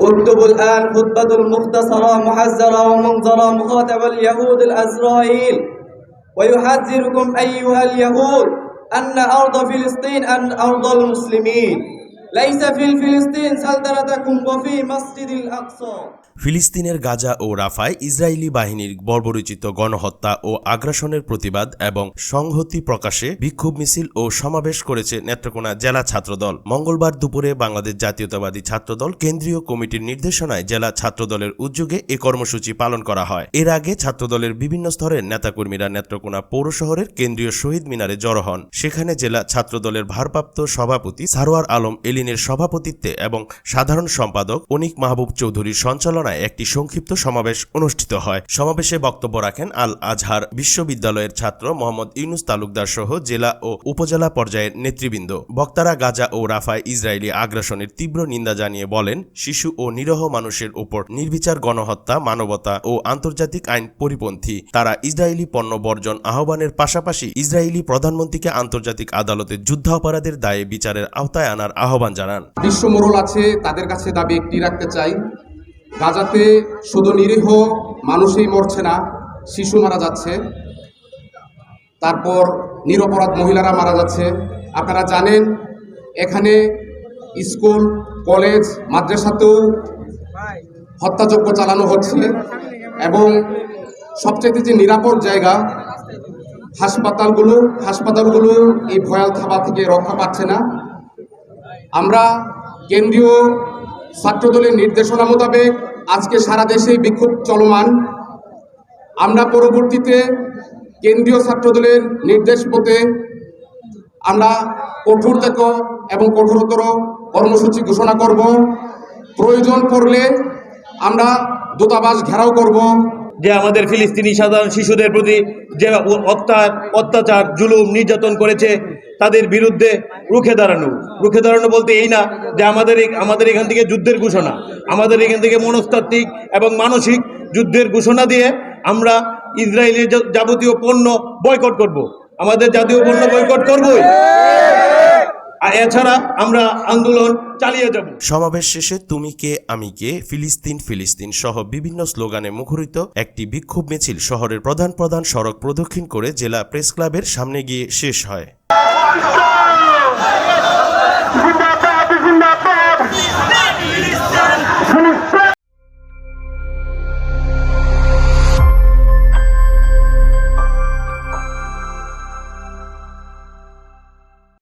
اكتب الآن خطبة مختصرة محذرة ومنظرة مخاطبة اليهود الأزرائيل. ويحذركم أيها اليهود أن أرض فلسطين أن أرض المسلمين. ফিলিস্তিনের গাজা ও রাফায় ইসরায়েলি বাহিনীর বর্বরচিত গণহত্যা ও আগ্রাসনের প্রতিবাদ এবং সংহতি প্রকাশে বিক্ষোভ মিছিল ও সমাবেশ করেছে নেত্রকোনা জেলা ছাত্রদল। মঙ্গলবার দুপুরে বাংলাদেশ জাতীয়তাবাদী ছাত্রদল কেন্দ্রীয় কমিটির নির্দেশনায় জেলা ছাত্রদলের উদ্যোগে এ কর্মসূচি পালন করা হয়। এর আগে ছাত্রদলের বিভিন্ন স্তরের নেতাকর্মীরা নেত্রকোনা পৌর শহরের কেন্দ্রীয় শহীদ মিনারে জড়ো হন। সেখানে জেলা ছাত্রদলের ভারপ্রাপ্ত সভাপতি সারোয়ার আলম এলি এলিনের সভাপতিত্বে এবং সাধারণ সম্পাদক অনিক মাহবুব চৌধুরীর সঞ্চালনায় একটি সংক্ষিপ্ত সমাবেশ অনুষ্ঠিত হয়। সমাবেশে বক্তব্য রাখেন আল আজহার বিশ্ববিদ্যালয়ের ছাত্র মোহাম্মদ ইউনুস তালুকদার সহ জেলা ও উপজেলা পর্যায়ের নেতৃবৃন্দ। বক্তারা গাজা ও রাফায় ইসরায়েলি আগ্রাসনের তীব্র নিন্দা জানিয়ে বলেন, শিশু ও নিরহ মানুষের উপর নির্বিচার গণহত্যা, মানবতা ও আন্তর্জাতিক আইন পরিপন্থী। তারা ইসরায়েলি পণ্য বর্জন আহ্বানের পাশাপাশি ইসরায়েলি প্রধানমন্ত্রীকে আন্তর্জাতিক আদালতে যুদ্ধাপরাধের দায়ে বিচারের আওতায় আনার আহ্বান জানান। বিশ্ব মোড়ল আছে, তাদের কাছে দাবি একটি রাখতে চাই। গাজাতে শুধু নিরীহ মানুষই মরছে না, শিশু মারা যাচ্ছে। তারপর নিরপরাধ মহিলারা মারা যাচ্ছে। আপনারা জানেন, এখানে স্কুল, কলেজ, মাদ্রাসাতেও হত্যাযজ্ঞ চালানো হচ্ছে এবং সবচেয়ে যে নিরাপদ জায়গা, হাসপাতালগুলো হাসপাতালগুলো এই ভয়াল থাবা থেকে রক্ষা পাচ্ছে না। আমরা কেন্দ্রীয় ছাত্রদলের নির্দেশনা মোতাবেক আজকে সারা দেশে বিক্ষোভ চলমান। আমরা পরবর্তীতে কেন্দ্রীয় ছাত্রদলের নির্দেশ মতে আমরা কঠোরতর এবং কঠোরতর কর্মসূচি ঘোষণা করব। প্রয়োজন পড়লে আমরা দূতাবাস ঘেরাও করব। যে আমাদের ফিলিস্তিনি সাধারণ শিশুদের প্রতি যে অত্যা- অত্যাচার, জুলুম, নির্যাতন করেছে তাদের বিরুদ্ধে রুখে দাঁড়ানো। রুখে দাঁড়ানো বলতে এই না যে আমাদের আমাদের এখান থেকে যুদ্ধের ঘোষণা, আমাদের এখান থেকে মনস্তাত্ত্বিক এবং মানসিক যুদ্ধের ঘোষণা দিয়ে আমরা ইসরায়েলের যাবতীয় পণ্য বয়কট করব। আমাদের জাতীয় পণ্য বয়কট করবই। এছাড়া আমরা আন্দোলন চালিয়ে যাব। শেষে তুমি কে, আমি কে, ফিলিস্তিন ফিলিস্তিন সহ বিভিন্ন স্লোগানে মুখরিত একটি বিক্ষোভ মিছিল শহরের প্রধান প্রধান সড়ক প্রদক্ষিণ করে জেলা প্রেস ক্লাবের সামনে গিয়ে শেষ হয়।